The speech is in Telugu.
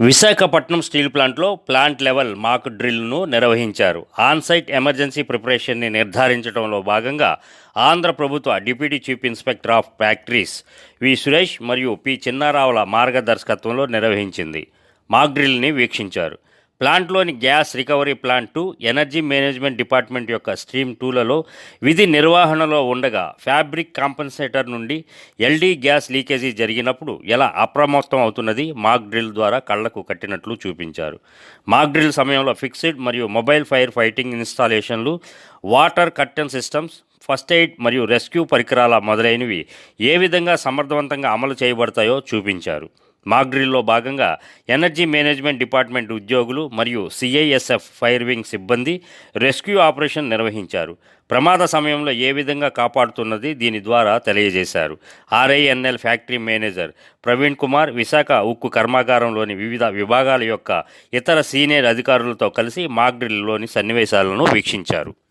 విశాఖపట్నం స్టీల్ ప్లాంట్లో ప్లాంట్ లెవెల్ మాక్ డ్రిల్ను నిర్వహించారు. ఆన్సైట్ ఎమర్జెన్సీ ప్రిపరేషన్ని నిర్ధారించడంలో భాగంగా ఆంధ్ర ప్రభుత్వ deputy chief inspector of factories V. Suresh మరియు పి. చిన్నారావుల మార్గదర్శకత్వంలో నిర్వహించింది. మాక్ డ్రిల్ని వీక్షించారు. ప్లాంట్లోని gas recovery plant energy management department యొక్క స్ట్రీమ్ టూలలో విధి నిర్వహణలో ఉండగా ఫ్యాబ్రిక్ కాంపన్సేటర్ నుండి ఎల్డీ గ్యాస్ లీకేజీ జరిగినప్పుడు ఎలా అప్రమత్తం అవుతున్నది మాక్ డ్రిల్ ద్వారా కళ్ళకు కట్టినట్లు చూపించారు. మాక్ డ్రిల్ సమయంలో ఫిక్స్డ్ మరియు mobile fire fighting ఇన్స్టాలేషన్లు water curtain systems first aid మరియు రెస్క్యూ పరికరాల మొదలైనవి ఏ విధంగా సమర్థవంతంగా అమలు చేయబడతాయో చూపించారు. మాగ్రిల్లో భాగంగా ఎనర్జీ మేనేజ్మెంట్ డిపార్ట్మెంట్ ఉద్యోగులు మరియు సిఐఎస్ఎఫ్ ఫైర్ వింగ్ సిబ్బంది రెస్క్యూ ఆపరేషన్ నిర్వహించారు. ప్రమాద సమయంలో ఏ విధంగా కాపాడుతున్నది దీని ద్వారా తెలియజేశారు. RINL factory manager Praveen Kumar Visakha ఉక్కు కర్మాగారంలోని వివిధ విభాగాల యొక్క ఇతర సీనియర్ అధికారులతో కలిసి మాగ్రిల్లోని సన్నివేశాలను వీక్షించారు.